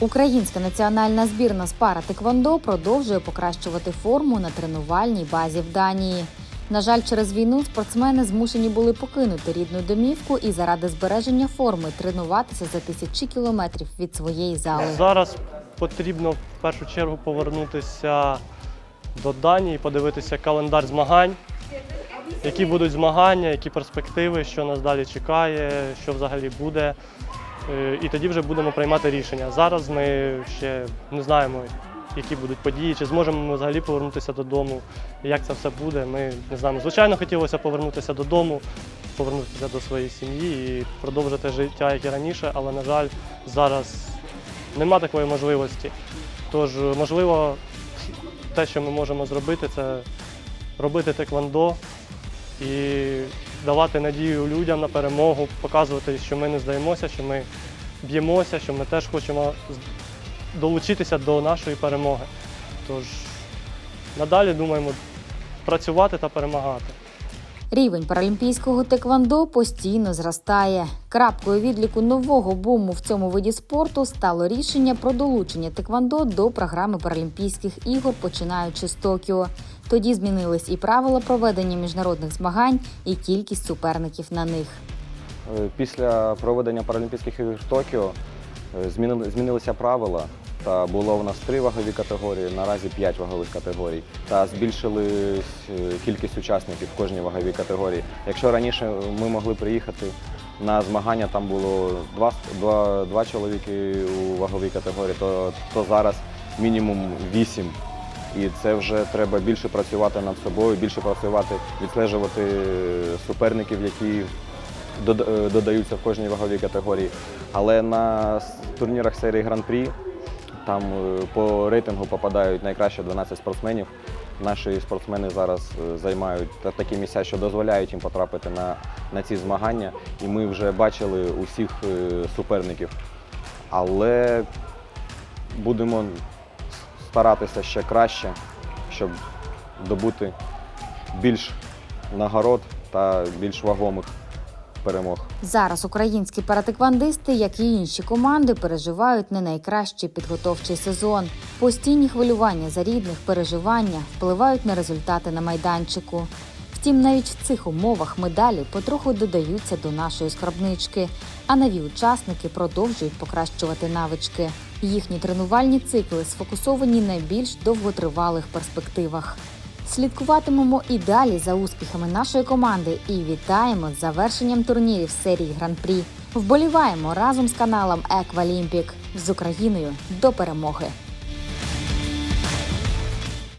Українська національна збірна з пара Теквондо продовжує покращувати форму на тренувальній базі в Данії. На жаль, через війну спортсмени змушені були покинути рідну домівку і заради збереження форми тренуватися за тисячі кілометрів від своєї зали. Зараз потрібно в першу чергу повернутися до Данії, подивитися календар змагань, які будуть змагання, які перспективи, що нас далі чекає, що взагалі буде. Е, І тоді вже будемо приймати рішення. Зараз ми ще не знаємо, які будуть події, чи зможемо ми взагалі повернутися додому, як це все буде. Ми не знаємо. Звичайно, хотілося повернутися додому, повернутися до своєї сім'ї і продовжити життя, як і раніше, але, на жаль, зараз нема такої можливості. Тож, можливо, те, що ми можемо зробити, це робити теквондо і давати надію людям на перемогу, показувати, що ми не здаємося, що ми б'ємося, що ми теж хочемо долучитися до нашої перемоги. Тож надалі думаємо працювати та перемагати. Рівень паралімпійського теквондо постійно зростає. Крапкою відліку нового буму в цьому виді спорту стало рішення про долучення теквондо до програми Паралімпійських ігор, починаючи з Токіо. Тоді змінились і правила проведення міжнародних змагань, і кількість суперників на них. Е, Після проведення Паралімпійських ігор в Токіо е, змінили- змінилися правила. Та було у нас три вагові категорії, наразі п'ять вагових категорій. Та збільшилась е, кількість учасників в кожній ваговій категорії. Якщо раніше ми могли приїхати на змагання, там було два, два, два чоловіки у ваговій категорії, то, то зараз мінімум вісім. І це вже треба більше працювати над собою, більше працювати, відстежувати суперників, які е, додаються в кожній ваговій категорії. Але на турнірах серії Гран-прі там е, по рейтингу попадають найкраще 12 спортсменів. Наші спортсмени зараз е, займають такі місця, що дозволяють їм потрапити на, на ці змагання. І ми вже бачили усіх суперників. Але будемо старатися ще краще, щоб добути більш нагород та більш вагомих перемог. Зараз українські паратеквандисти, як і інші команди, переживають не найкращий підготовчий сезон. Постійні хвилювання за рідних, переживання впливають на результати на майданчику. Втім, навіть в цих умовах медалі потроху додаються до нашої скарбнички, а нові учасники продовжують покращувати навички. Їхні тренувальні цикли сфокусовані на більш довготривалих перспективах. Слідкуватимемо і далі за успіхами нашої команди і вітаємо з завершенням турнірів серії Гран-прі. Вболіваємо разом з каналом Еквалімпік з Україною до перемоги.